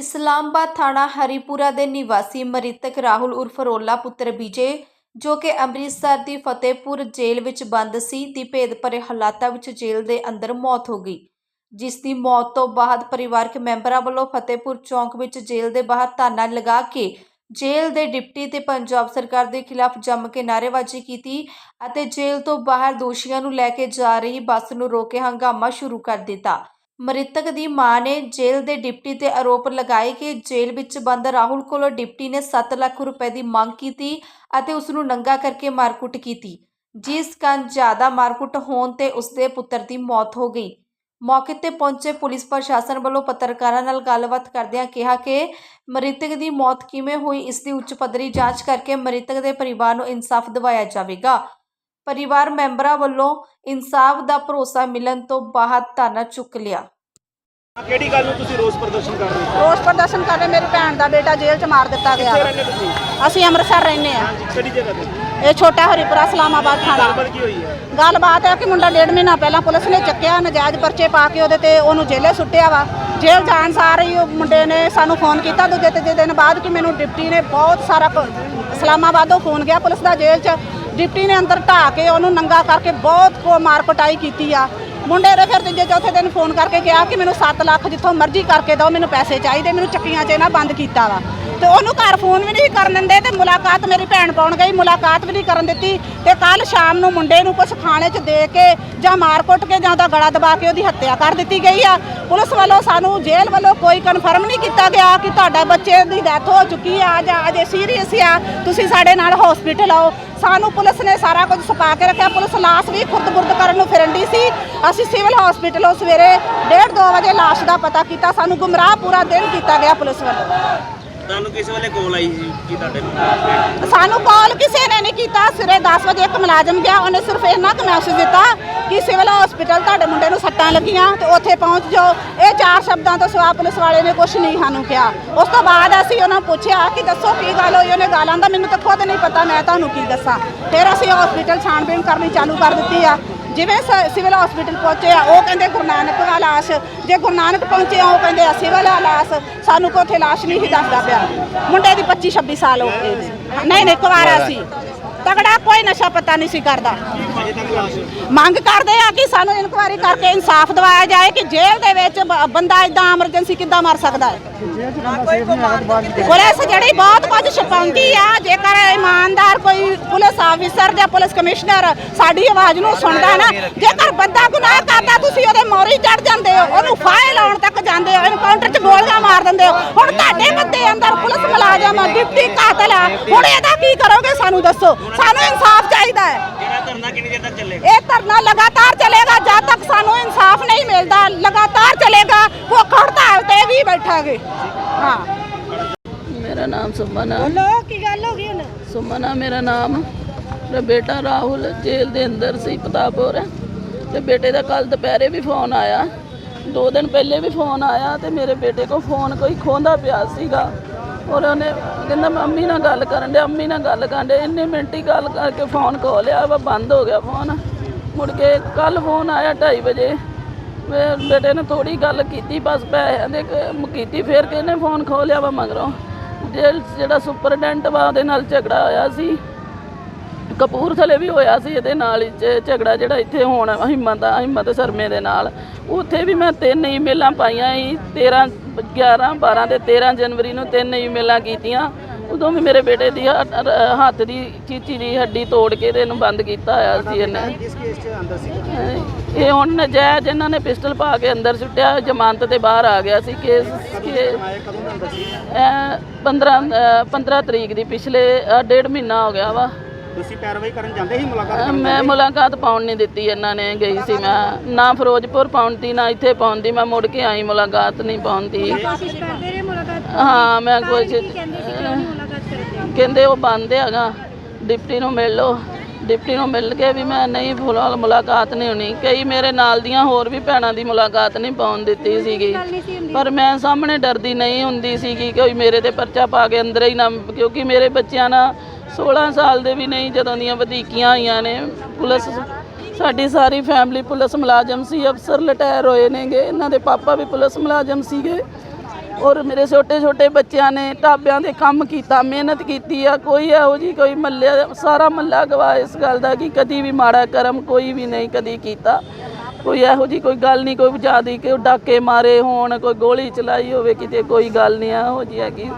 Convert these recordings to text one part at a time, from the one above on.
ਇਸਲਾਮਾਬਾਦ ਥਾਣਾ ਹਰੀਪੁਰਾ ਦੇ ਨਿਵਾਸੀ ਮ੍ਰਿਤਕ ਰਾਹੁਲ ਉਰਫ ਰੋਲਾ ਪੁੱਤਰ ਵਿਜੇ, ਜੋ ਕਿ ਅੰਮ੍ਰਿਤਸਰ ਦੀ ਫਤਿਹਪੁਰ ਜੇਲ੍ਹ ਵਿੱਚ ਬੰਦ ਸੀ, ਦੀ ਭੇਦ ਭਰੇ ਹਾਲਾਤਾਂ ਵਿੱਚ ਜੇਲ੍ਹ ਦੇ ਅੰਦਰ ਮੌਤ ਹੋ ਗਈ। ਜਿਸ ਦੀ ਮੌਤ ਤੋਂ ਬਾਅਦ ਪਰਿਵਾਰਕ ਮੈਂਬਰਾਂ ਵੱਲੋਂ ਫਤਿਹਪੁਰ ਚੌਂਕ ਵਿੱਚ ਜੇਲ੍ਹ ਦੇ ਬਾਹਰ ਧਰਨਾ ਲਗਾ ਕੇ ਜੇਲ੍ਹ ਦੇ ਡਿਪਟੀ ਤੇ ਪੰਜਾਬ ਸਰਕਾਰ ਦੇ ਖਿਲਾਫ ਜੰਮ ਕੇ ਨਾਅਰੇਬਾਜ਼ੀ ਕੀਤੀ ਅਤੇ ਜੇਲ੍ਹ ਤੋਂ ਬਾਹਰ ਦੋਸ਼ੀਆਂ ਨੂੰ ਲੈ ਕੇ ਜਾ ਰਹੀ ਬੱਸ ਨੂੰ ਰੋਕ ਕੇ ਹੰਗਾਮਾ ਸ਼ੁਰੂ ਕਰ ਦਿੱਤਾ। ਮ੍ਰਿਤਕ ਦੀ ਮਾਂ ਨੇ ਜੇਲ੍ਹ ਦੇ ਡਿਪਟੀ ਤੇ ਆਰੋਪ ਲਗਾਏ ਕਿ ਜੇਲ੍ਹ ਵਿੱਚ ਬੰਦ ਰਾਹੁਲ ਕੋਲੋਂ ਡਿਪਟੀ ਨੇ 7 ਲੱਖ ਰੁਪਏ ਦੀ ਮੰਗ ਕੀਤੀ ਅਤੇ ਉਸ ਨੂੰ ਨੰਗਾ ਕਰਕੇ ਮਾਰਕੁੱਟ ਕੀਤੀ। ਜਿਸ ਕਾਰਨ ਜ਼ਿਆਦਾ ਮਾਰਕੁੱਟ ਹੋਣ ਤੇ ਉਸਦੇ ਪੁੱਤਰ ਦੀ ਮੌਤ ਹੋ ਗਈ। ਮੌਕੇ ਤੇ ਪਹੁੰਚੇ ਪੁਲਿਸ ਪ੍ਰਸ਼ਾਸਨ ਵੱਲੋਂ ਪੱਤਰਕਾਰਾਂ ਨਾਲ ਗੱਲਬਾਤ ਕਰਦਿਆਂ ਕਿਹਾ ਕਿ ਮ੍ਰਿਤਕ ਦੀ ਮੌਤ ਕਿਵੇਂ ਹੋਈ, ਇਸ ਦੀ ਉੱਚ ਪੱਧਰੀ ਜਾਂਚ ਕਰਕੇ ਮ੍ਰਿਤਕ ਦੇ ਪਰਿਵਾਰ ਨੂੰ ਇਨਸਾਫ ਦਿਵਾਇਆ ਜਾਵੇਗਾ। ਪਰਿਵਾਰ ਮੈਂਬਰਾਂ ਵੱਲੋਂ ਇਨਸਾਫ ਦਾ ਭਰੋਸਾ ਮਿਲਣ ਤੋਂ ਬਾਅਦ ਧਰਨਾ ਚੁੱਕ ਲਿਆ। ਕਿਹੜੀ ਗੱਲ ਨੂੰ ਤੁਸੀਂ ਰੋਸ ਪ੍ਰਦਰਸ਼ਨ ਕਰ ਰਹੇ ਹੋ? ਰੋਸ ਪ੍ਰਦਰਸ਼ਨ ਕਰ ਰਹੇ ਮੇਰੀ ਭੈਣ ਦਾ ਬੇਟਾ ਜੇਲ੍ਹ 'ਚ ਮਾਰ ਦਿੱਤਾ ਗਿਆ। ਅਸੀਂ ਅੰਮ੍ਰਿਤਸਰ ਰਹਿੰਦੇ ਆ ਕਿਹੜੀ ਜਗ੍ਹਾ ਤੇ? ਇਹ ਛੋਟਾ ਹਰੀਪੁਰਾ ਇਸਲਾਮਾਬਾਦ ਥਾਣਾ। ਗੱਲਬਾਤ ਕੀ ਹੋਈ ਹੈ? ਗੱਲਬਾਤ ਹੈ ਕਿ ਮੁੰਡਾ ਡੇਢ ਮਹੀਨਾ ਪਹਿਲਾਂ ਪੁਲਿਸ ਨੇ ਚੱਕਿਆ ਨਜਾਇਜ਼ ਪਰਚੇ ਪਾ ਕੇ ਉਹਦੇ ਤੇ ਉਹਨੂੰ ਜੇਲੇ ਸੁੱਟਿਆ ਵਾ। ਜੇਲ੍ਹ ਜਾਣ ਸਾਰ ਹੀ ਉਹ ਮੁੰਡੇ ਨੇ ਸਾਨੂੰ ਫੋਨ ਕੀਤਾ ਦੂਜੇ ਤੀਜੇ ਦਿਨ ਬਾਅਦ ਕਿ ਮੈਨੂੰ ਡਿਪਟੀ ਨੇ ਬਹੁਤ ਸਾਰਾ ਇਸਲਾਮਾਬਾਦੋਂ ਫੋਨ ਗਿਆ ਪੁਲਿਸ ਦਾ ਜੇਲ੍ਹ 'ਚ। ਡਿਪਟੀ ਨੇ ਅੰਦਰ ਢਾ ਕੇ ਉਹਨੂੰ ਨੰਗਾ ਕਰਕੇ ਬਹੁਤ ਕੋ ਮਾਰ ਕੁਟਾਈ ਕੀਤੀ ਆ। ਮੁੰਡੇ ਨੇ ਫਿਰ ਤੀਜੇ ਚੌਥੇ ਦਿਨ ਫੋਨ ਕਰਕੇ ਕਿਹਾ ਕਿ ਮੈਨੂੰ 7 ਲੱਖ ਜਿੱਥੋਂ ਮਰਜ਼ੀ ਕਰਕੇ ਦਿਓ, ਮੈਨੂੰ ਪੈਸੇ ਚਾਹੀਦੇ, ਮੈਨੂੰ ਚੱਕੀਆਂ 'ਚ ਇਹਨਾਂ ਬੰਦ ਕੀਤਾ ਵਾ। ਤੇ ਉਹਨੂੰ ਘਰ ਫੋਨ ਵੀ ਨਹੀਂ ਕਰਨ ਦਿੰਦੇ ਤੇ ਮੁਲਾਕਾਤ ਮੇਰੀ ਭੈਣ ਪਾਉਣ ਗਈ, ਮੁਲਾਕਾਤ ਵੀ ਨਹੀਂ ਕਰਨ ਦਿੱਤੀ। ਤੇ ਕੱਲ ਸ਼ਾਮ ਨੂੰ ਮੁੰਡੇ ਨੂੰ ਕੁਝ ਖਾਣੇ 'ਚ ਦੇ ਕੇ ਜਾਂ ਮਾਰ ਕੁੱਟ ਕੇ ਜਾਂ ਉਹਦਾ ਗਲਾ ਦਬਾ ਕੇ ਉਹਦੀ ਹੱਤਿਆ ਕਰ ਦਿੱਤੀ ਗਈ ਆ। ਪੁਲਿਸ ਵੱਲੋਂ ਸਾਨੂੰ ਜੇਲ੍ਹ ਵੱਲੋਂ ਕੋਈ ਕਨਫਰਮ ਨਹੀਂ ਕੀਤਾ ਗਿਆ ਕਿ ਤੁਹਾਡਾ ਬੱਚੇ ਦੀ ਡੈਥ ਹੋ ਚੁੱਕੀ ਆ ਜਾਂ ਅਜੇ ਸੀਰੀਅਸ ਆ। ਤੁਸੀਂ ਸਾਡੇ ਨਾਲ ਹਸਪੀਟਲ ਆਓ। ਸਾਨੂੰ ਪੁਲਿਸ ਨੇ ਸਾਰਾ ਕੁਝ ਸੁਕਾ ਕੇ ਰੱਖਿਆ। ਪੁਲਿਸ ਲਾਸ਼ ਵੀ ਖੁਰਦ-ਬੁਰਦ ਕਰਨ ਨੂੰ ਫਿਰਨ ਦੀ ਸੀ। ਅਸੀਂ ਸਿਵਲ ਹਸਪੀਟਲੋਂ ਸਵੇਰੇ 1:30 ਵਜੇ ਲਾਸ਼ ਦਾ ਪਤਾ ਕੀਤਾ। ਸਾਨੂੰ ਗੁੰਮਰਾਹ ਪੂਰਾ ਦਿਨ ਕੀਤਾ ਗਿਆ ਪੁਲਿਸ ਵੱਲੋਂ। ਤੁਹਾਨੂੰ ਕਿਸ ਵੇਲੇ ਕੋਲ ਆਈ ਸੀ ਕੀ ਤੁਹਾਡੇ ਨੂੰ ਸਾਨੂੰ ਕਾਲ ਕਿਸੇ ਨੇ ਨਹੀਂ ਕੀਤਾ। ਸਿਰੇ 10 ਵਜੇ ਇੱਕ ਮੁਲਾਜ਼ਮ ਗਿਆ। ਉਹਨੇ ਸਿਰਫ ਇੰਨਾ ਕੁ ਮੈਸੇਜ ਦਿੱਤਾ ਕਿ ਸਿਵਲ ਹਸਪੀਟਲ ਤੁਹਾਡੇ ਮੁੰਡੇ ਨੂੰ ਸੱਟਾਂ ਲੱਗੀਆਂ ਤੇ ਉੱਥੇ ਪਹੁੰਚ ਜਾਓ। ਇਹ ਚਾਰ ਸ਼ਬਦਾਂ ਤੋਂ ਸਿਵਾ ਪੁਲਿਸ ਵਾਲੇ ਨੇ ਕੁਝ ਨਹੀਂ ਸਾਨੂੰ ਕਿਹਾ। ਉਸ ਤੋਂ ਬਾਅਦ ਅਸੀਂ ਉਹਨਾਂ ਨੂੰ ਪੁੱਛਿਆ ਕਿ ਦੱਸੋ ਕੀ ਗੱਲ ਹੋਈ? ਉਹਨੇ ਗਾਲਾਂ ਦਾ ਮੈਨੂੰ ਤਾਂ ਖੁਦ ਨਹੀਂ ਪਤਾ। ਮੈਂ ਤੁਹਾਨੂੰ ਕੀ ਦੱਸਾਂ? ਫਿਰ ਅਸੀਂ ਹਸਪੀਟਲ ਛਾਣਬੀਣ ਕਰਨੀ ਚਾਲੂ ਕਰ ਦਿੱਤੀ ਆ। ਜਿਵੇਂ ਸ- ਸਿਵਲ ਹਸਪੀਟਲ ਪਹੁੰਚੇ ਆ, ਉਹ ਕਹਿੰਦੇ ਗੁਰੂ ਨਾਨਕ ਦਾ ਲਾਸ਼, ਜੇ ਗੁਰੂ ਨਾਨਕ ਪਹੁੰਚੇ ਆ, ਉਹ ਕਹਿੰਦੇ ਆ, ਸਿਵਲ ਆ ਲਾਸ਼, ਸਾਨੂੰ ਕੋਥੇ ਲਾਸ਼ ਨਹੀਂ ਸੀ ਦੱਸਦਾ ਪਿਆ। ਮੁੰਡੇ ਦੀ 25 26 ਸਾਲ ਹੋ ਗਏ। ਨਹੀਂ ਨਹੀਂ ਕੁਵਾਰਾ ਸੀ। ਤਗੜਾ ਕੋਈ ਨਸ਼ਾ ਪਤਾ ਨਹੀਂ ਸੀ ਕਰਦਾ। ਮੰਗ ਕਰਦੇ ਆ ਕਿ ਸਾਨੂੰ ਇਨਕੁਆਇਰੀ ਕਰਕੇ ਇਨਸਾਫ ਦਿਵਾਇਆ ਜਾਏ ਕਿ ਜੇਲ੍ਹ ਦੇ ਵਿੱਚ ਬ- ਬੰਦਾ ਇਦਾਂ ਐਮਰਜੈਂਸੀ ਕਿੱਦਾਂ ਮਰ ਸਕਦਾ ਹੈ। ਪੁਲਿਸ ਜਿਹੜੀ ਬਹੁਤ ਕੁਝ ਛਪਾਉਂਦੀ ਆ, ਜੇਕਰ ਇਮਾਨਦਾਰ ਕੋਈ ਪੁਲਿਸ ਆਫੀਸਰ ਜਾਂ ਪੁਲਿਸ ਕਮਿਸ਼ਨਰ ਸਾਡੀ ਆਵਾਜ਼ ਨੂੰ ਸੁਣਦਾ ਨਾ, ਜੇਕਰ ਬੰਦਾ ਗੁਨਾਹ ਕਰਦਾ, ਤੁਸੀਂ ਉਹਦੇ ਮੋਰੀ ਚੜ ਜਾਂਦੇ ਹੋ, ਉਹਨੂੰ ਫਾਇਲ ਲਾਉਣ ਤੱਕ ਜਾਂਦੇ ਹੋ, ਐਨਕਾਊਂਟਰ 'ਚ ਗੋਲੀਆਂ ਮਾਰ ਦਿੰਦੇ ਹੋ। ਹੁਣ ਤੁਹਾਡੇ ਬੰਦੇ ਅੰਦਰ ਪੁਲਿਸ ਮੁਲਾਜ਼ਮ ਡਿਪਟੀ ਕਾਤਲ ਆ, ਹੁਣ ਇਹਦਾ ਕੀ ਕਰੋਗੇ ਸਾਨੂੰ ਦੱਸੋ? ਸਾਨੂੰ ਇਨਸਾਫ ਚਾਹੀਦਾ ਹੈ। ਜਿਹੜਾ ਧਰਨਾ ਕਿੰਨੀ ਦੇਰ ਤੱਕ ਚੱਲੇਗਾ? ਇਹ ਧਰਨਾ ਲਗਾਤਾਰ ਚੱਲੇਗਾ ਜਦ ਤੱਕ ਸਾਨੂੰ ਇਨਸਾਫ ਨਹੀਂ ਮਿਲਦਾ ਲਗਾਤਾਰ ਚੱਲੇਗਾ ਭੁੱਖ ਹੜਤਾਲ ਤੇ ਵੀ ਬੈਠਾਂਗੇ। ਹਾਂ। ਮੇਰਾ ਨਾਮ ਸੁਮਨ ਆ। ਬੋਲੋ ਕੀ ਗੱਲ ਹੋ ਗਈ ਹੁਣ? ਸੁਮਨ ਆ ਮੇਰਾ ਨਾਮ। ਮੇਰਾ ਬੇਟਾ ਰਾਹੁਲ ਜੇਲ੍ਹ ਦੇ ਅੰਦਰ ਸੀ ਪਤਾਪੁਰ ਤੇ ਬੇਟੇ ਦਾ ਕੱਲ ਦੁਪਹਿਰੇ ਵੀ ਫੋਨ ਆਇਆ। ਦੋ ਦਿਨ ਪਹਿਲੇ ਵੀ ਫੋਨ ਆਇਆ ਤੇ ਮੇਰੇ ਬੇਟੇ ਕੋ ਫੋਨ ਕੋਈ ਖੋਂਦਾ ਪਿਆ ਸੀਗਾ। ਔਰ ਉਹਨੇ ਕਹਿੰਦਾ ਮੈਂ ਅੰਮੀ ਨਾਲ ਗੱਲ ਕਰਨ ਦੇ ਅੰਮੀ ਨਾਲ ਗੱਲ ਕਰਨ ਦੇ ਇੰਨੇ ਮਿੰਟ ਹੀ ਗੱਲ ਕਰਕੇ ਫੋਨ ਖੋ ਲਿਆ ਵਾ, ਬੰਦ ਹੋ ਗਿਆ ਫੋਨ ਮੁੜ ਕੇ ਕੱਲ ਫੋਨ ਆਇਆ 2:30 ਵਜੇ। ਮੈਂ ਬੇਟੇ ਨੇ ਥੋੜੀ ਗੱਲ ਕੀਤੀ, ਬਸ ਪੈਸਿਆਂ ਦੇ ਕੀਤੀ, ਫਿਰ ਕਿਹਨੇ ਫੋਨ ਖੋ ਲਿਆ ਵਾ ਮਗਰੋਂ। ਜੇਲ੍ਹ ਜਿਹੜਾ ਸੁਪਰਡੈਂਟ ਵਾ, ਉਹਦੇ ਨਾਲ ਝਗੜਾ ਹੋਇਆ ਸੀ। ਕਪੂਰਥਲੇ ਵੀ ਹੋਇਆ ਸੀ, ਇਹਦੇ ਨਾਲ ਹੀ ਝਗੜਾ ਜਿਹੜਾ ਇੱਥੇ ਹੋਣ ਹਿੰਮਤ ਹਿੰਮਤ ਸਰਮੇ ਦੇ ਨਾਲ। ਉੱਥੇ ਵੀ ਮੈਂ ਤਿੰਨ ਈਮੇਲਾਂ ਪਾਈਆਂ ਸੀ 13 11 12 ਤੇ 13 ਜਨਵਰੀ ਨੂੰ ਤਿੰਨ ਈਮੇਲਾਂ ਕੀਤੀਆਂ। ਉਦੋਂ ਵੀ ਮੇਰੇ ਬੇਟੇ ਦੀ ਹੱਥ ਦੀ ਚੀਚੀ ਦੀ ਹੱਡੀ ਤੋੜ ਕੇ ਤੇ ਇਹਨੂੰ ਬੰਦ ਕੀਤਾ ਹੋਇਆ ਸੀ ਇਹਨੇ। ਇਸ ਕੇਸ 'ਚ ਅੰਦਰ ਸੀ? ਇਹ ਹੁਣ ਨਜਾਇਜ਼ ਇਹਨਾਂ ਨੇ ਪਿਸਟਲ ਪਾ ਕੇ ਅੰਦਰ ਸੁੱਟਿਆ ਜ਼ਮਾਨਤ ਤੇ ਬਾਹਰ ਆ ਗਿਆ ਸੀ ਕੇਸ ਕੇ ਆਏ ਕਦੋਂ ਦਾ ਅੰਦਰ ਸੀ? ਇਹ 15 ਅਹ 15 ਤਰੀਕ ਦੀ ਪਿਛਲੇ ਅਹ ਡੇਢ ਮਹੀਨਾ ਹੋ ਗਿਆ ਵਾ। ਤੁਸੀਂ ਪੈਰਵਾਈ ਕਰਨ ਜਾਂਦੇ ਸੀ ਮੁਲਾਕਾਤ ਅਹ ਮੈਂ ਮੁਲਾਕਾਤ ਪਾਉਣ ਨਹੀਂ ਦਿੱਤੀ ਇਹਨਾਂ ਨੇ ਗਈ ਸੀ ਮੈਂ। ਨਾ ਫਿਰੋਜ਼ਪੁਰ ਪਾਉਂਦੀ ਨਾ ਇੱਥੇ ਪਾਉਂਦੀ ਮੈਂ ਮੁੜ ਕੇ ਆਈ ਮੁਲਾਕਾਤ ਨਹੀਂ ਪਾਉਂਦੀ। ਹਾਂ ਮੈਂ ਕੁਝ ਕਹਿੰਦੇ ਉਹ ਬੰਦ ਹੈਗਾ ਡਿਪਟੀ ਨੂੰ ਮਿਲ ਲਓ। ਡਿਪਟੀ ਨੂੰ ਮਿਲ ਕੇ ਵੀ ਮੈਂ ਨਹੀਂ ਫਿਲਹਾਲ ਮੁਲਾਕਾਤ ਨਹੀਂ ਹੋਣੀ। ਕਈ ਮੇਰੇ ਨਾਲ ਦੀਆਂ ਹੋਰ ਵੀ ਭੈਣਾਂ ਦੀ ਮੁਲਾਕਾਤ ਨਹੀਂ ਪਾਉਣ ਦਿੱਤੀ ਸੀਗੀ। ਪਰ ਮੈਂ ਸਾਹਮਣੇ ਡਰਦੀ ਨਹੀਂ ਹੁੰਦੀ ਸੀਗੀ ਕੋਈ ਮੇਰੇ ਤੇ ਪਰਚਾ ਪਾ ਕੇ ਅੰਦਰ ਹੀ ਨਾ ਕਿਉਂਕਿ ਮੇਰੇ ਬੱਚਿਆਂ ਨਾਲ 16 ਸਾਲ ਦੇ ਵੀ ਨਹੀਂ, ਜਦੋਂ ਦੀਆਂ ਵਧੀਕੀਆਂ ਆਈਆਂ ਨੇ। ਪੁਲਿਸ ਸਾਡੀ ਸਾਰੀ ਫੈਮਿਲੀ ਪੁਲਿਸ ਮੁਲਾਜ਼ਮ ਸੀ, ਅਫਸਰ ਲਟਾਇਰ ਹੋਏ ਨੇਗੇ। ਇਹਨਾਂ ਦੇ ਪਾਪਾ ਵੀ ਪੁਲਿਸ ਮੁਲਾਜ਼ਮ ਸੀਗੇ। ਔਰ ਮੇਰੇ ਛੋਟੇ ਛੋਟੇ ਬੱਚਿਆਂ ਨੇ ਢਾਬਿਆਂ ਦੇ ਕੰਮ ਕੀਤਾ, ਮਿਹਨਤ ਕੀਤੀ ਆ। ਕੋਈ ਇਹੋ ਜੀ ਕੋਈ ਮੱਲੇ ਸਾਰਾ ਮੱਲਾ ਗਵਾ ਇਸ ਗੱਲ ਦਾ ਕਿ ਕਦੀ ਵੀ ਮਾੜਾ ਕਰਮ ਕੋਈ ਵੀ ਨਹੀਂ ਕਦੀ ਕੀਤਾ। ਕੋਈ ਇਹੋ ਜੀ ਕੋਈ ਗੱਲ ਨਹੀਂ, ਕੋਈ ਜ਼ਿਆਦੀ ਕਿ ਡਾਕੇ ਮਾਰੇ ਹੋਣ, ਕੋਈ ਗੋਲੀ ਚਲਾਈ ਹੋਵੇ, ਕਿਤੇ ਕੋਈ ਗੱਲ ਨਹੀਂ। ਇਹੋ ਜੀ ਹੈਗੀ।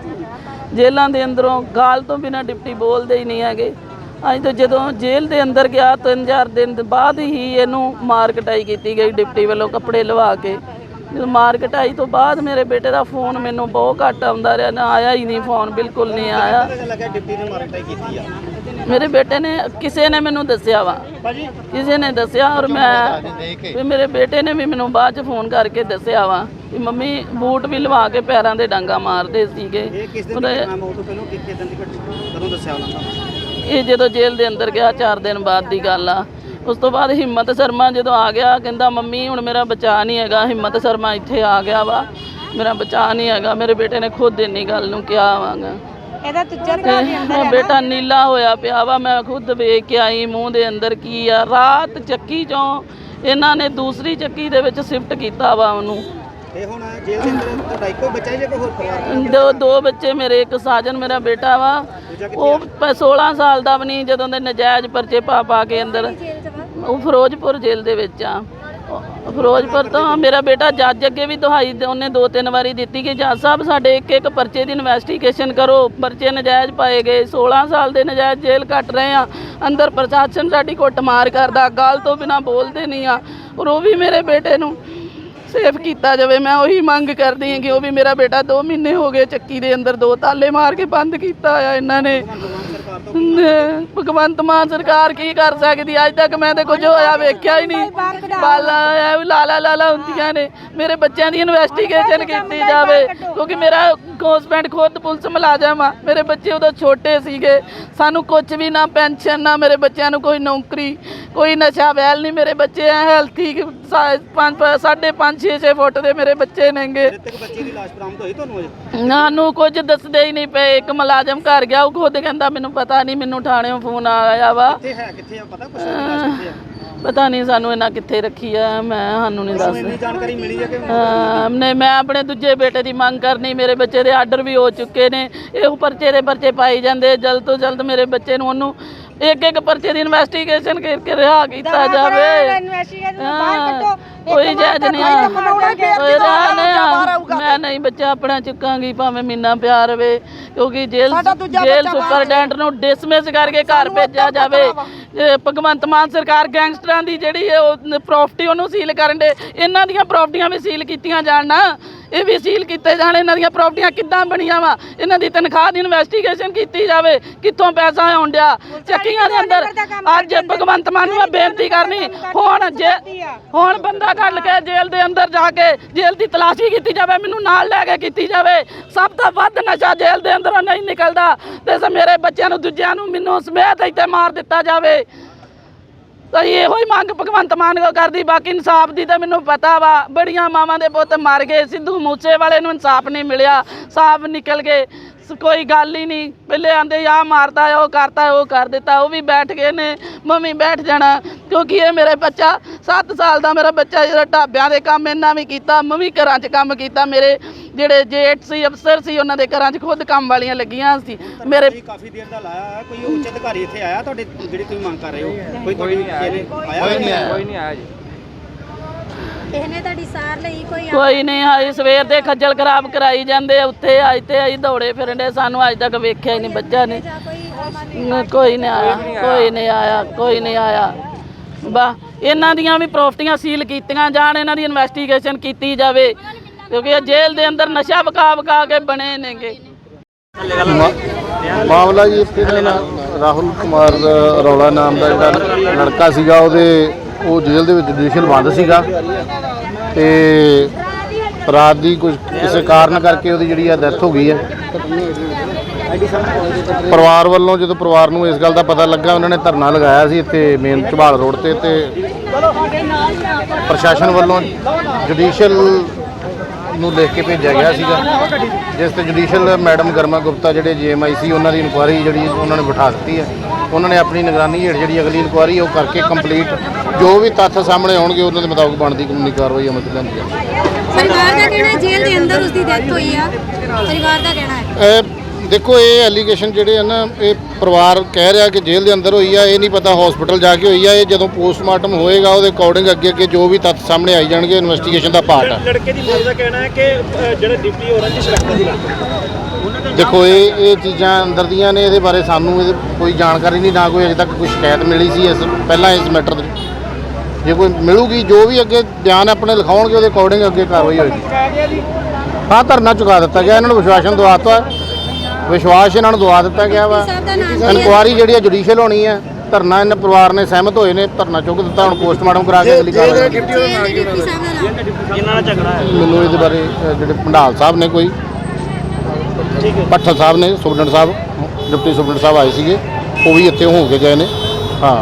ਜੇਲ੍ਹਾਂ ਦੇ ਅੰਦਰੋਂ ਗਾਲ ਤੋਂ ਬਿਨਾ ਡਿਪਟੀ ਬੋਲਦੇ ਹੀ ਨਹੀਂ ਹੈਗੇ। ਅੱਜ ਤੋਂ ਜਦੋਂ ਜੇਲ੍ਹ ਦੇ ਅੰਦਰ ਗਿਆ ਤਿੰਨ ਚਾਰ ਦਿਨ ਬਾਅਦ ਹੀ ਇਹਨੂੰ ਮਾਰ ਕਟਾਈ ਕੀਤੀ ਗਈ ਡਿਪਟੀ ਵੱਲੋਂ ਕੱਪੜੇ ਲਵਾ ਕੇ। ਜਦੋਂ ਮਾਰ ਕਟਾਈ ਤੋਂ ਬਾਅਦ ਮੇਰੇ ਬੇਟੇ ਦਾ ਫੋਨ ਮੈਨੂੰ ਬਹੁਤ ਘੱਟ ਆਉਂਦਾ ਰਿਹਾ, ਨਾ ਆਇਆ ਹੀ ਨਹੀਂ ਫੋਨ, ਬਿਲਕੁਲ ਨਹੀਂ ਆਇਆ। ਲੱਗਿਆ ਡਿਪਟੀ ਨੇ ਮਾਰਕਟਾਈ ਕੀਤੀ ਆ। ਮੇਰੇ ਬੇਟੇ ਨੇ ਕਿਸੇ ਨੇ ਮੈਨੂੰ ਦੱਸਿਆ ਵਾ। ਕਿਸੇ ਨੇ ਦੱਸਿਆ ਔਰ ਮੈਂ ਵੀ ਮੇਰੇ ਬੇਟੇ ਨੇ ਵੀ ਮੈਨੂੰ ਬਾਅਦ ਚ ਫੋਨ ਕਰਕੇ ਦੱਸਿਆ ਵਾ ਵੀ ਮੰਮੀ ਬੂਟ ਵੀ ਲਵਾ ਕੇ ਪੈਰਾਂ ਦੇ ਡਾਂਗਾ ਮਾਰਦੇ ਸੀਗੇ। ਇਹ ਕਿਸ ਦਿਨ ਉਹਦੇ- ਦੀ ਘਟਨਾ ਉਹ ਤੋਂ ਪਹਿਲਾਂ ਕਿ ਕਿਸ ਦਿਨ ਦੀ ਘਟਨਾ ਕਦੋਂ ਦੱਸਿਆ ਉਹਨਾਂ ਨੇ? ਇਹ ਜਦੋਂ ਜੇਲ੍ਹ ਦੇ ਅੰਦਰ ਗਿਆ 4 ਦਿਨ ਬਾਅਦ ਦੀ ਗੱਲ ਆ। ਉਸ ਤੋਂ ਬਾਅਦ ਹਿੰਮਤ ਸ਼ਰਮਾ ਜਦੋਂ ਆ ਗਿਆ ਕਹਿੰਦਾ ਮੰਮੀ ਹੁਣ ਮੇਰਾ ਬਚਾ ਨਹੀਂ ਹੈਗਾ। ਹਿੰਮਤ ਸ਼ਰਮਾ ਇੱਥੇ ਆ ਗਿਆ ਵਾ। ਮੇਰਾ ਬਚਾ ਨਹੀਂ ਹੈਗਾ। ਮੇਰੇ ਬੇਟੇ ਨੇ ਖੁਦ ਇੰਨੀ ਗੱਲ ਨੂੰ ਕਿਹਾ ਵਾਂਗਾ। ਇਹਦਾ ਤੁੱਜਾ ਤੇ ਬੇਟਾ ਨੀਲਾ ਹੋਇਆ ਪਿਆ ਵਾ ਮੈਂ ਖੁਦ ਵੇਖ ਕੇ ਆਈ ਮੂੰਹ ਦੇ ਅੰਦਰ ਕੀ ਆ। ਰਾਤ ਚੱਕੀ ਚੋਂ ਇਹਨਾਂ ਨੇ ਦੂਸਰੀ ਚੱਕੀ ਦੇ ਵਿੱਚ ਸ਼ਿਫਟ ਕੀਤਾ ਵਾ ਉਹਨੂੰ। ਤੇ ਹੁਣ ਜੇਲ੍ਹ ਦੇ ਅੰਦਰ ਤੁਹਾਡਾ ਇੱਕੋ ਬੱਚਾ ਹੈ ਜਾਂ ਕੋਈ ਹੋਰ ਪਰਿਵਾਰ ਦੋ ਦੋ ਬੱਚੇ ਮੇਰੇ ਇੱਕ ਸਾਜਨ ਮੇਰਾ ਬੇਟਾ ਵਾ। ਉਹ ਪ- 16 ਸਾਲ ਦਾ ਵੀ ਨਹੀਂ ਜਦੋਂ ਦੇ ਨਜਾਇਜ਼ ਪਰਚੇ ਪਾ ਪਾ ਕੇ ਅੰਦਰ। ਉਹ ਫਿਰੋਜ਼ਪੁਰ ਜੇਲ੍ਹ ਦੇ ਵਿੱਚ ਆ। ਫਿਰੋਜ਼ਪੁਰ ਤੋਂ ਮੇਰਾ ਬੇਟਾ ਜੱਜ ਅੱਗੇ ਵੀ ਦੁਹਾਈ ਉਹਨੇ ਦੋ ਤਿੰਨ ਵਾਰੀ ਦਿੱਤੀ ਕਿ ਜੱਜ ਸਾਹਿਬ, ਸਾਡੇ ਇੱਕ ਇੱਕ ਪਰਚੇ ਦੀ ਇਨਵੈਸਟੀਗੇਸ਼ਨ ਕਰੋ। ਪਰਚੇ ਨਜਾਇਜ਼ ਪਾਏ ਗਏ। 16 ਸਾਲ ਦੇ ਨਜਾਇਜ਼ ਜੇਲ੍ਹ ਕੱਟ ਰਹੇ ਆ ਅੰਦਰ ਪ੍ਰਸ਼ਾਸਨ ਸਾਡੀ ਕੁੱਟਮਾਰ ਕਰਦਾ। ਗੱਲ ਤੋਂ ਬਿਨਾ ਬੋਲਦੇ ਨਹੀਂ ਆ ਔਰ ਉਹ ਵੀ ਮੇਰੇ ਬੇਟੇ ਨੂੰ ਸੇਫ ਕੀਤਾ ਜਾਵੇ। ਮੈਂ ਉਹੀ ਮੰਗ ਕਰਦੀ ਹਾਂ ਕਿ ਉਹ ਵੀ ਮੇਰਾ ਬੇਟਾ 2 ਮਹੀਨੇ ਹੋ ਗਏ ਚੱਕੀ ਦੇ ਅੰਦਰ, ਦੋ ਤਾਲੇ ਮਾਰ ਕੇ ਬੰਦ ਕੀਤਾ ਆ ਇਹਨਾਂ ਨੇ। ਭਗਵੰਤ ਮਾਨ ਸਰਕਾਰ ਕੀ ਕਰ ਸਕਦੀ? ਅੱਜ ਤੱਕ ਮੈਂ ਤੇ ਕੁਝ ਹੋਇਆ ਵੇਖਿਆ ਹੀ ਨਹੀਂ। ਬਾਲਾ ਐ ਲਾਲਾ ਲਾਲਾ ਹੁੰਦੀਆਂ ਨੇ। ਮੇਰੇ ਬੱਚਿਆਂ ਦੀ ਇਨਵੈਸਟੀਗੇਸ਼ਨ ਕੀਤੀ ਜਾਵੇ, ਕਿਉਂਕਿ ਮੇਰਾ ਹਸਬੈਂਡ ਖੁਦ ਪੁਲਿਸ ਮੁਲਾਜ਼ਮ ਆ। ਮੇਰੇ ਬੱਚੇ ਉਦੋਂ ਛੋਟੇ ਸੀਗੇ। ਸਾਨੂੰ ਕੁਝ ਵੀ ਨਾ ਪੈਨਸ਼ਨ ਨਾ ਮੇਰੇ ਬੱਚਿਆਂ ਨੂੰ ਕੋਈ ਨੌਕਰੀ ਕੋਈ ਨਸ਼ਾ ਵੈਲ ਨਹੀਂ। ਮੇਰੇ ਬੱਚੇ ਐ ਹੈਲਥੀ ਪੰਜ ਪੰਜ- ਸਾਢੇ 5 6 6 ਫੁੱਟ ਦੇ ਮੇਰੇ ਬੱਚੇ ਨੇਗੇ। ਤੱਕ ਬੱਚੇ ਦੀ ਲਾਸ਼ ਬਰਾਮਦ ਹੋਈ ਤੁਹਾਨੂੰ ਅਜੇ? ਨਾਨੂੰ ਕੁਝ ਦੱਸਦੇ ਹੀ ਨਹੀਂ ਪਏ। ਇੱਕ ਮੁਲਾਜ਼ਮ ਘਰ ਗਿਆ ਉਹ ਖੁਦ ਕਹਿੰਦਾ ਮੈਨੂੰ ਪਤਾ ਨਹੀਂ ਮੈਨੂੰ ਥਾਣਿਓਂ ਫੋਨ ਆਇਆ ਵਾ। ਕਿੱਥੇ ਹੈ ਕਿੱਥੇ ਆ ਪਤਾ ਕੁਛ? ਲਾਸ਼ ਕਿੱਥੇ ਆ? ਪਤਾ ਨਹੀਂ ਸਾਨੂੰ ਇਹਨਾਂ ਕਿੱਥੇ ਰੱਖੀ ਆ ਮੈਂ ਸਾਨੂੰ ਨਹੀਂ ਇੰਨੀ ਦੱਸ ਜਾਣਕਾਰੀ ਮਿਲੀ ਹੈ ਕਿ ਨੇ ਮੈਂ ਆਪਣੇ ਦੂਜੇ ਬੇਟੇ ਦੀ ਮੰਗ ਕਰਨੀ ਮੇਰੇ ਬੱਚੇ ਦੇ ਆਰਡਰ ਵੀ ਹੋ ਚੁੱਕੇ ਨੇ ਇਹ ਪਰਚੇ ਦੇ ਪਰਚੇ ਪਾਈ ਜਾਂਦੇ ਜਲਦ ਤੋਂ ਜਲਦ ਮੇਰੇ ਬੱਚੇ ਨੂੰ ਉਹਨੂੰ ਇੱਕ ਇੱਕ ਪਰਚੇ ਦੀ ਇਨਵੈਸਟੀਗੇਸ਼ਨ ਕਰਕੇ ਰਿਹਾ ਕੀਤਾ ਜਾਵੇ। ਹਾਂ, ਕੋਈ ਜਾਇਜ਼ ਨਹੀਂ ਆ। ਕੋਈ ਰਾਹ ਨਹੀਂ ਆ। ਮੈਂ ਨਹੀਂ ਬੱਚਾ ਆਪਣਾ ਚੁੱਕਾਂਗੀ ਭਾਵੇਂ ਮਹੀਨਾ ਪਿਆ ਰਵੇ ਕਿਉਂਕਿ ਜੇਲ੍ਹ ਜੇਲ੍ਹ ਸੁਪਰਡੈਂਟ ਨੂੰ ਡਿਸਮਿਸ ਕਰਕੇ ਘਰ ਭੇਜਿਆ ਜਾਵੇ। ਭਗਵੰਤ ਮਾਨ ਸਰਕਾਰ ਗੈਂਗਸਟਰਾਂ ਦੀ ਜਿਹੜੀ ਹੈ ਉਹ ਪ੍ਰਾਪਰਟੀ ਉਹਨੂੰ ਸੀਲ ਕਰਨ ਦੇ ਇਹਨਾਂ ਦੀਆਂ ਪ੍ਰਾਪਰਟੀਆਂ ਵੀ ਸੀਲ ਕੀਤੀਆਂ ਜਾਣ ਨਾ। ਇਹ ਵੀ ਸੀਲ ਕੀਤੇ ਜਾਣ ਇਹਨਾਂ ਦੀਆਂ ਪ੍ਰਾਪਰਟੀਆਂ ਕਿੱਦਾਂ ਬਣੀਆਂ ਵਾ? ਇਹਨਾਂ ਦੀ ਤਨਖਾਹ ਦੀ ਇਨਵੈਸਟੀਗੇਸ਼ਨ ਕੀਤੀ ਜਾਵੇ ਕਿੱਥੋਂ ਪੈਸਾ ਆਉਣ ਡਿਆ? ਚੱਕੀਆਂ ਦੇ ਅੰਦਰ ਅੱਜ ਭਗਵੰਤ ਮਾਨ ਨੂੰ ਮੈਂ ਬੇਨਤੀ ਕਰਨੀ ਹੁਣ ਜੇ ਹੁਣ ਬੰਦਾ ਕੱਢ ਕੇ ਜੇਲ੍ਹ ਦੇ ਅੰਦਰ ਜਾ ਕੇ ਜੇਲ੍ਹ ਦੀ ਤਲਾਸ਼ੀ ਕੀਤੀ ਜਾਵੇ ਮੈਨੂੰ ਨਾਲ ਲੈ ਕੇ ਕੀਤੀ ਜਾਵੇ ਸਭ ਤੋਂ ਵੱਧ ਨਸ਼ਾ ਜੇਲ੍ਹ ਦੇ ਅੰਦਰੋਂ ਨਹੀਂ ਨਿਕਲਦਾ। ਤੇ ਮੇਰੇ ਬੱਚਿਆਂ ਨੂੰ ਦੂਜਿਆਂ ਨੂੰ ਮੈਨੂੰ ਸਮੇਤ ਇੱਥੇ ਮਾਰ ਦਿੱਤਾ ਜਾਵੇ। ਤਾਂ ਇਹੋ ਹੀ ਮੰਗ ਭਗਵੰਤ ਮਾਨ ਕੋ ਕਰਦੀ, ਬਾਕੀ ਇਨਸਾਫ ਦੀ ਤਾਂ ਮੈਨੂੰ ਪਤਾ ਵਾ। ਬੜੀਆਂ ਮਾਵਾਂ ਦੇ ਪੁੱਤ ਮਰ ਗਏ, ਸਿੱਧੂ ਮੂਸੇ ਵਾਲੇ ਨੂੰ ਇਨਸਾਫ ਨਹੀਂ ਮਿਲਿਆ, ਸਾਫ਼ ਨਿਕਲ ਗਏ। ਕੋਈ ਗੱਲ ਹੀ ਨਹੀਂ। ਪਹਿਲੇ ਆਂਦੇ ਆ ਮਾਰਤਾ ਉਹ ਕਰਤਾ ਉਹ ਕਰ ਦਿੱਤਾ ਉਹ ਵੀ ਬੈਠ ਗਏ ਨੇ ਮੰਮੀ ਬੈਠ ਜਾਣਾ ਕਿਉਂਕਿ ਇਹ ਮੇਰੇ ਬੱਚਾ 7 ਸਾਲ ਦਾ ਮੇਰਾ ਬੱਚਾ ਜਿਹੜਾ ਢਾਬਿਆਂ ਦੇ ਕੰਮ ਇਹਨਾਂ ਵੀ ਕੀਤਾ ਮੈਂ ਵੀ ਘਰਾਂ 'ਚ ਕੰਮ ਕੀਤਾ ਮੇਰੇ ਜਿਹੜੇ ਜੇਠ ਸੀ ਅਫਸਰ ਸੀ ਉਹਨਾਂ ਦੇ ਘਰਾਂ 'ਚ ਖੁਦ ਕੰਮ ਵਾਲੀਆਂ ਲੱਗੀਆਂ ਸੀ। ਮੇਰੇ ਕਾਫੀ ਦੇਰ ਦਾ ਲਾਇਆ ਹੈ ਕੋਈ ਉੱਚ ਅਧਿਕਾਰੀ ਇੱਥੇ ਆਇਆ ਤੁਹਾਡੇ ਜਿਹੜੀ ਤੁਸੀਂ ਮੰਗ ਕਰ ਰਹੇ ਹੋ? ਕੋਈ ਤੁਹਾਡੀ ਆਇਆ ਕੋਈ ਨਹੀਂ ਆਇਆ ਕੋਈ ਨਹੀਂ ਤੁਹਾਡੀ ਸਾਰ ਲਈ ਕੋਈ ਕੋਈ ਨਹੀਂ ਸਵੇਰ ਦੇ ਖੱਜਲ ਖਰਾਬ ਕਰਾਈ ਜਾਂਦੇ ਆ, ਉੱਥੇ ਅੱਜ ਤੇ ਅਸੀਂ ਦੌੜੇ ਫਿਰਨ ਦੇ ਸਾਨੂੰ ਅੱਜ ਤੱਕ ਵੇਖਿਆ ਹੀ ਨਹੀਂ ਬੱਚਾ ਨੇ ਜਾਂ ਕੋਈ ਨ- ਕੋਈ ਨਹੀਂ ਆਇਆ ਕੋਈ ਨਹੀਂ ਆਇਆ। ਕੋਈ ਨਹੀਂ ਆਇਆ। ਬਾ ਇਹਨਾਂ ਦੀਆਂ ਵੀ ਪ੍ਰਾਪਰਟੀਆਂ ਸੀਲ ਕੀਤੀਆਂ ਜਾਣ ਇਹਨਾਂ ਦੀ ਇਨਵੈਸਟੀਗੇਸ਼ਨ ਕੀਤੀ ਜਾਵੇ ਕਿਉਂਕਿ ਇਹ ਜੇਲ੍ਹ ਦੇ ਅੰਦਰ ਨਸ਼ਾ ਵਕਾ ਵਕਾ ਕੇ ਬਣੇ ਨੇਗੇ। ਮਾਮਲਾ ਜੀ ਇੱਥੇ ਦਾ ਨਾ ਰਾਹੁਲ ਕੁਮਾਰ ਰੌਲਾ ਨਾਮ ਦਾ ਜਿਹੜਾ ਲੜਕਾ ਸੀਗਾ ਉਹਦੇ ਉਹ ਜੇਲ੍ਹ ਦੇ ਵਿੱਚ ਜੁਡੀਸ਼ੀਅਲ ਬੰਦ ਸੀਗਾ ਤੇ ਰਾਤ ਦੀ ਕੁਝ ਕਿਸੇ ਕਾਰਨ ਕਰਕੇ ਉਹਦੀ ਜਿਹੜੀ ਆ ਡੈਥ ਹੋ ਗਈ ਹੈ। ਪਰਿਵਾਰ ਵੱਲੋਂ ਜਦੋਂ ਪਰਿਵਾਰ ਨੂੰ ਇਸ ਗੱਲ ਦਾ ਪਤਾ ਲੱਗਾ, ਉਹਨਾਂ ਨੇ ਧਰਨਾ ਲਗਾਇਆ ਸੀ ਇੱਥੇ ਮੇਨ ਝਬਾਲ ਰੋਡ ਤੇ ਤੇ ਪ੍ਰਸ਼ਾਸਨ ਵੱਲੋਂ ਜੁਡੀਸ਼ੀਅਲ ਨੂੰ ਲਿਖ ਕੇ ਭੇਜਿਆ ਗਿਆ ਸੀਗਾ, ਜਿਸ ਤੇ ਜੁਡੀਸ਼ੀਅਲ ਮੈਡਮ ਗਰਮਾ ਗੁਪਤਾ, ਜਿਹੜੇ ਜੀਐਮਆਈ ਸੀ, ਉਹਨਾਂ ਦੀ ਇਨਕੁਆਇਰੀ ਜਿਹੜੀ ਉਹਨਾਂ ਨੇ ਬਿਠਾ ਦਿੱਤੀ ਹੈ। ਉਹਨਾਂ ਨੇ ਆਪਣੀ ਨਿਗਰਾਨੀ ਹੇਠ ਜਿਹੜੀ ਅਗਲੀ ਇਨਕੁਆਇਰੀ ਉਹ ਕਰਕੇ ਕੰਪਲੀਟ ਜੋ ਵੀ ਤੱਥ ਸਾਹਮਣੇ ਆਉਣਗੇ ਉਹਨਾਂ ਦੇ ਮੁਤਾਬਕ ਬਣਦੀ ਕਾਨੂੰਨੀ ਕਾਰਵਾਈ ਅਮਲ ਚ ਲਿਆਂਦੀ ਜਾਵੇਗੀ ਪਰਿਵਾਰ ਦਾ ਕਹਿਣਾ ਹੈ ਜੇਲ੍ਹ ਦੇ ਅੰਦਰ ਉਸਦੀ ਡੈਥ ਹੋਈ ਆ। ਪਰਿਵਾਰ ਦਾ ਕਹਿਣਾ ਹੈ। ਇਹ ਦੇਖੋ ਇਹ ਐਲੀਗੇਸ਼ਨ ਜਿਹੜੇ ਆ ਨਾ ਇਹ ਪਰਿਵਾਰ ਕਹਿ ਰਿਹਾ ਕਿ ਜੇਲ੍ਹ ਦੇ ਅੰਦਰ ਹੋਈ ਆ ਇਹ ਨਹੀਂ ਪਤਾ ਹਸਪੀਟਲ ਜਾ ਕੇ ਹੋਈ ਆ ਇਹ ਜਦੋਂ ਪੋਸਟਮਾਰਟਮ ਹੋਏਗਾ ਉਹਦੇ ਅਕੋਰਡਿੰਗ ਅੱਗੇ ਅੱਗੇ ਜੋ ਵੀ ਤੱਥ ਸਾਹਮਣੇ ਆਈ ਜਾਣਗੇ ਇਨਵੈਸਟੀਗੇਸ਼ਨ ਦਾ ਪਾਰਟ ਆ। ਲੜਕੇ ਦੀ ਮਾਂ ਦਾ ਕਹਿਣਾ ਹੈ ਕਿ ਅ, ਜਿਹੜਾ ਡਿਪਟੀ ਔਰੰਜ ਸ਼ਰਕਤ ਦੀ ਗੱਲ ਦੇਖੋ ਇਹ ਇਹ ਚੀਜ਼ਾਂ ਅੰਦਰ ਦੀਆਂ ਨੇ ਇਹਦੇ ਬਾਰੇ ਸਾਨੂੰ ਇਹਦੇ ਕੋਈ ਜਾਣਕਾਰੀ ਨਹੀਂ ਨਾ ਕੋਈ ਅਜੇ ਤੱਕ ਕੋਈ ਸ਼ਿਕਾਇਤ ਮਿਲੀ ਸੀ ਇਸ ਪਹਿਲਾਂ ਇਸ ਮੈਟਰ ਦੇ ਜੇ ਕੋਈ ਮਿਲੂਗੀ ਜੋ ਵੀ ਅੱਗੇ ਬਿਆਨ ਆਪਣੇ ਲਿਖਾਉਣਗੇ ਉਹਦੇ ਅਕੋਰਡਿੰਗ ਅੱਗੇ ਕਾਰਵਾਈ ਹੋਏਗੀ। ਹਾਂ ਧਰਨਾ ਚੁਕਾ ਦਿੱਤਾ ਗਿਆ ਇਹਨਾਂ ਨੂੰ ਵਿਸ਼ਵਾਸਨ ਦਵਾਤਾ। ਵਿਸ਼ਵਾਸ ਇਹਨਾਂ ਨੂੰ ਦਵਾ ਦਿੱਤਾ ਗਿਆ ਵਾ। ਇਨਕੁਆਰੀ ਜਿਹੜੀ ਹੈ ਜੁਡੀਸ਼ੀਅਲ ਹੋਣੀ ਹੈ ਧਰਨਾ ਇਹਨਾਂ ਪਰਿਵਾਰ ਨੇ ਸਹਿਮਤ ਹੋਏ ਨੇ ਧਰਨਾ ਚੁੱਕ ਦਿੱਤਾ ਹੁਣ ਪੋਸਟਮਾਰਟਮ ਕਰਾ ਕੇ ਅਗਲੀ ਕਾਰਵਾਈ ਜਿਨ੍ਹਾਂ ਨਾਲ ਝਗੜਾ ਹੈ। ਮੈਨੂੰ ਇਹਦੇ ਬਾਰੇ ਜਿਹੜੇ ਭੰਡਾਲ ਸਾਹਿਬ ਨੇ ਕੋਈ ਭੱਠਲ ਸਾਹਿਬ ਨੇ ਸੁਪਰਡੈਂਟ ਸਾਹਿਬ ਡਿਪਟੀ ਸੁਪਰਡੈਂਟ ਸਾਹਿਬ ਆਏ ਸੀਗੇ ਉਹ ਵੀ ਇੱਥੇ ਹੋ ਕੇ ਗਏ ਨੇ। ਹਾਂ।